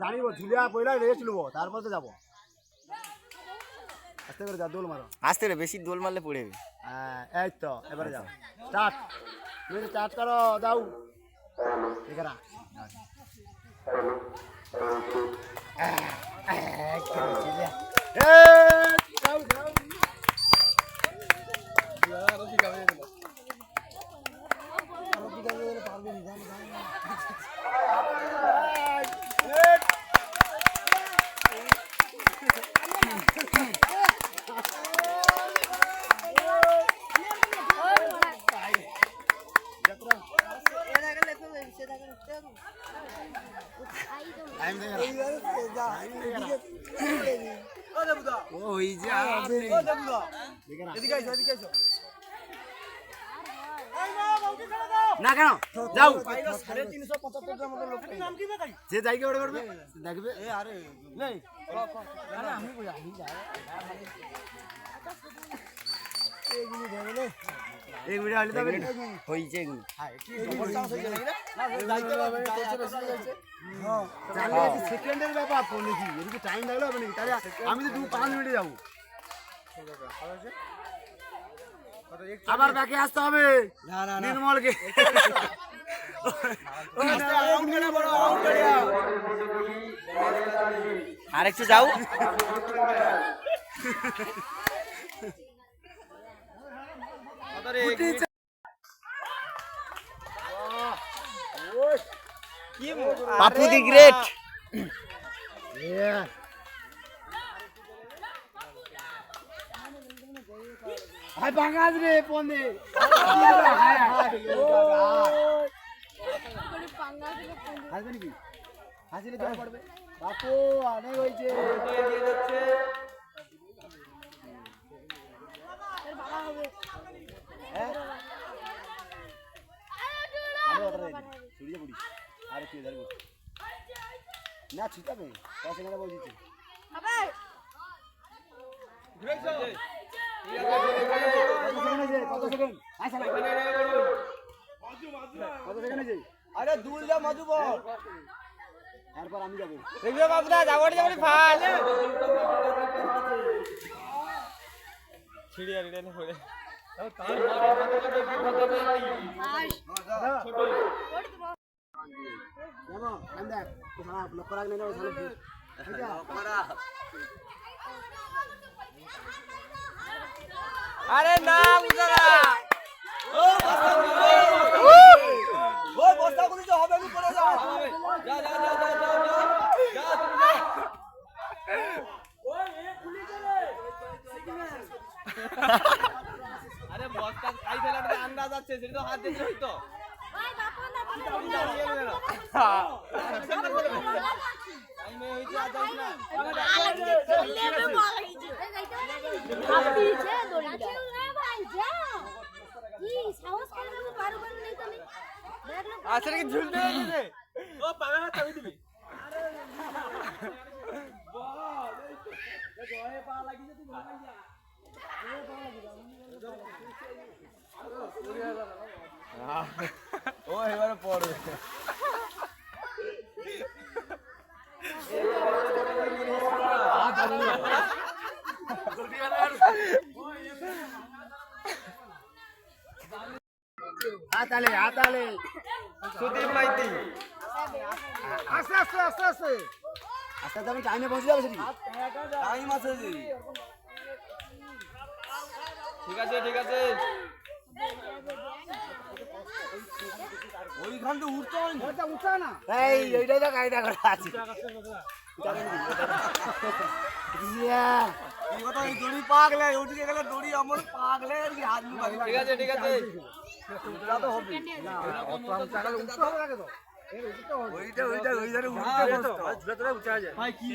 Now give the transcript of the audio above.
জানিব ঝুলিয়া পয়লা রেস্ট নেব তারপর তো যাব। আস্তে করে যা দোল মারো। আস্তে রে বেশি দোল মারলে পড়ে যাবে। হ্যাঁ, এই তো এবারে যাও। স্টার্ট তুমি স্টার্ট করো যাও। এখানে যাও যাও। ওই যা না কেন? যাও। যে যাইকে ওটা করবে দেখবে। নেই এক মিনিট হলে তবে হয়েছে এগুলো সেকেন্ডের ব্যাপার তো নাকি এদিকে টাইম লাগলে হবে নাকি তাহলে আমি তো দু পাঁচ মিনিটে যাব আবার ব্যাকে আসতে হবে নির্মলকে আর একটু যাও পাপু দি গ্রেট। হাই বাঙ্গাস রে পনে। হাসবে নাকি হাসিলে জল পড়বে। বাপু অনেক হয়েছে। হ্যাঁ? আমরা ওটা রেডি ছড়িয়ে পড়ি। আর কি ধরবো না ছিটাবে শালা। কত সেকেন্ড আছে আরে দুল দা মধু বল। তারপর আমি যাব। দেখবে বাবুদা যাবড়ি যাবড়ি ফাল। ছিড়ি আর রিটার্ন করে যাব টাইম দেখ তো আরে না। বুঝারা ওই বস্তা গুলি তো হবে আমি করে যাও যা যা যা যা যা যা যা তুমি যা। আরে বস্তা খাই ফেলাটা আন্দাজ আছে সেটা তো হাত দিতে হইতো আচ্ছা কি ঝুলতে ও পাগল হাত আমি দিবি ও এবারে পড়বে হাতালে হাতালে। সুদীপ মাইতি। আস্তে আস্তে আস্তে আস্তে আস্তে আস্তে আমি টাইমে পৌঁছে যাব সেদিকে টাইম আছে ঠিক আছে ঠিক আছে। ওইখান থেকে উঠতে হয় না ওটা উঠা না। এই এইটাই তো কায়দা করা আছে। দড়ি পাগলে গেলে দড়ি আমার পাগলে আর কি হাত ঠিক আছে ঠিক আছে। তো হবে। না উঠতে হবে আগে তো। ওইটা ওইটা ওই ধারে উঠতে কষ্ট ঝুলে ধরে উঠা যায় ভাই কি